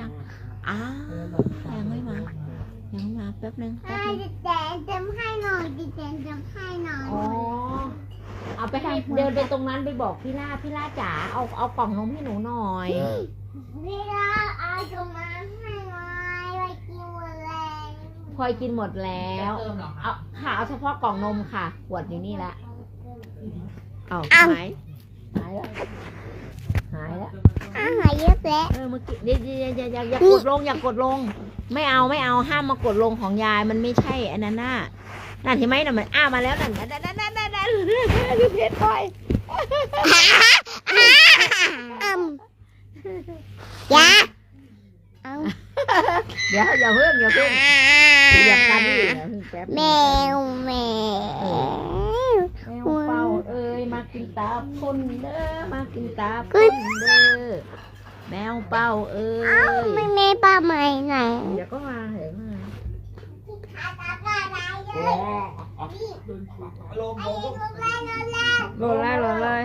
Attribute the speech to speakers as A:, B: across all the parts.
A: ยังอ้าวยังไม่มา ยังไม่มาแป๊บนึงแป๊บ
B: ให้
A: นึง
B: ดิแจนจำให้หน่อยดิแจนจำให้หน่อย
A: อ๋อเอาไปให้เดินไปตรงนั้นไปบอกพี่ล่าพี่ล่าจ๋าเอาเอากล่องนมให้หนูหน่อย
B: เวลาเอาตรงมาให้หน่อยไปกินหมดแล้ว
A: พลอยกินหมดแล้ว
C: เติมเหรอค
A: เอา
C: รับ
A: ค่ะเอาเฉพาะกล่องนมค่ะขวดอยู่นี่ละเอาหายหายแล้วหายแล้ว
B: อาหารเยอะแล้ว
A: เออเมื่อกี้เดี๋ยวอย่าอย่าอย่าอย่ากดลงอย่ากดลง ไม่เอาไม่เอาห้ามมากดลงของยายมันไม่ใช่อันนั้นน่ะนั่นเห็นไหมน่ะมันอ้ามาแล้วนั่นนั่นนั่นนั่นนั่นนั่นพี่เพชรพลอย
B: อืมยาเอา
A: เดี๋ยวอย่าเพิ่งอย่าเพิ่งอย่ากันดิอย่าเพิ่งแป๊บ
B: แมวแมว
A: แมวเป่าเอ้ยมา กินตาพ่นเด้อมากินตาพ่นเด้อแมวเป่าเอ้
B: อ้ายไม่มีปลาใหมไหน
A: เดี๋ยวก็มาเดี๋ยวก็มา
C: โอ้ลงลง
A: โดนเลยโดนเลย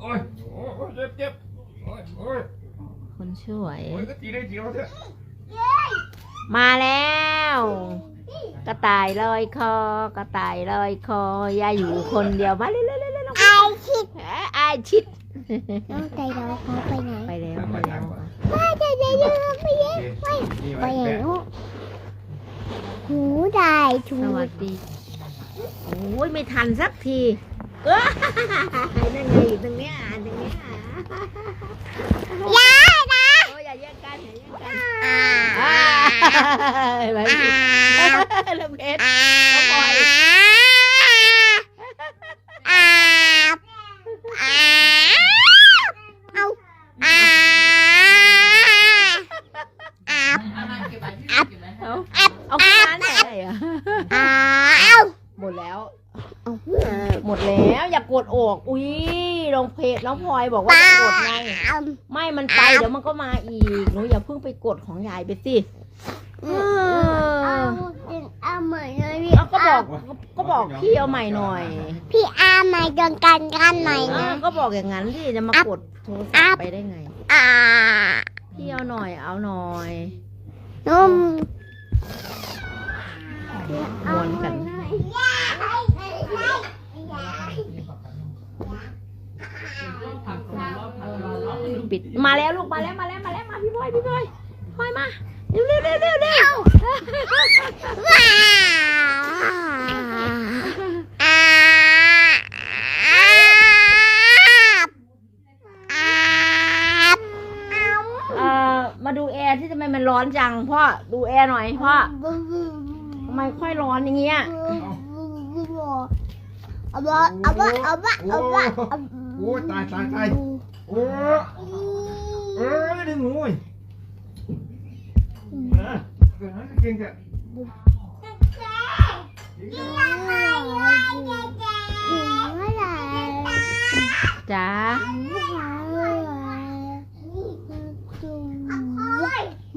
C: โอ้ยโอ้ยเจ็บเจ็บโอ้ยโอ้ย
A: คนช่วย
C: โอ้ยก็ตีได้เดียวเถอะ
A: มาแล้ว ระต่ายลอยคอ กระต่ายลอยคอยายอยู่คนเดียวมาเร็วๆๆๆน้อง
B: ไอคิด
A: เอ้ยอายชิด
B: น้องใจร้อยเขาไปไหน
A: ไปแล้วไปแล้ว
B: ไม่ใจใจเยอะไปเยอะไป
C: นี่
B: ไป
C: ไว้
B: ไหน
C: แปะ
B: ลูกหูได้ชู
A: สวัสดีโอ้ยไม่ทันสักทีเออนั่นไงอยู่ตรงเนี้ยอ่านตรงเนี้ย
B: ยานะ
A: โอ้ยอย่าแย่งกันอย่าแย่งกัน
B: อ่า
A: อ่าเห็น ไหมแล้วเพชรน้องพลอย
B: อ่าอ่าเอาอ่าอ่า
A: เอาเอาขึ้นมาไหนอยอะ
B: อ่าเอา
A: หมดแล้วหมดแล้วอย่ากดออกอุ้ยลงเพจน้องพลอยบอกว่าจะกดไง
B: เอา
A: ไม่มันไปเดี๋ยวมันก็มาอีกหนูอย่าเพิ่งไปกดของยายไปสิ เอ
B: เอ
A: อ
B: เอาเหมือนเลยพี่
A: เอาก็บอกก็บอกพี่เอาใหม่หน่อย
B: พี่อาใหม่จนกันกันหน่อย
A: เอ
B: นะ
A: อก็บอกอย่างนั้นที่จะมากดโทรศัพท์ไปได้ไง
B: อ่า
A: พี่เอาหน่อยเอาหน่อย
B: นุ่ม
A: มวนกัน ปิดมาแล้วลูกมาแล้วมาแล้วมาแล้วมาพี่พลอยพี่พลอย พลอยมาเร็วเร็วเร็วเร็วเร็ว
B: ว้าวอ่าอ่าเอา
A: เอ่อมาดูแอร์ที่ทำไมมันร้อนจังพ่อดูแอร์หน่อยพ่อทำไมค่อยร้อนอย่างเงี้ย
B: เอาบ่เอาบ่เอาบ่เอาบ่เอา
C: โอ้ยตายตายตายโอ้ยเอ้ยดึงหูย จ้ะ
A: จ้า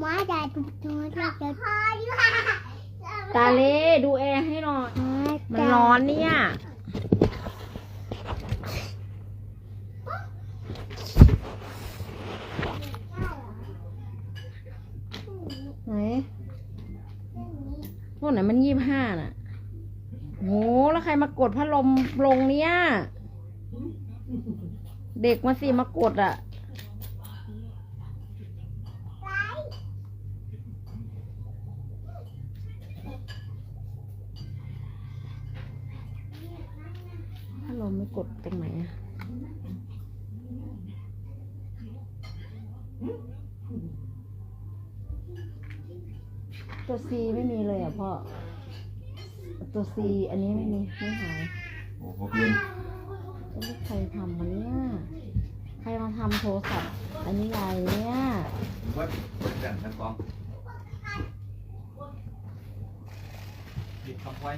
B: มาได้ตุ๊กตุ๊กตุ๊ก
A: ตาเล่ดูแอร์ให้หน่อย มันร้อนเนี่ย ไหนพวกไหนมันยี่ห้าน่ะโหแล้วใครมากดพัดลมลงเนี่ย เด็กมาสิมากดอะพัดลมไม่กดตรงไหนอะ ตัวซีไม่มีเลยอะพ่อ ตัวซีอันนี้ไม่มีไม่หาย
C: โอ้โหเปลี่ยน
A: จะไม่ใครทำมันเนี่ย ใครมาทำโทรศัพท์อันนี้ยายเนี่ย
C: วัดจันทร์ทั้งกองปิดคำไว้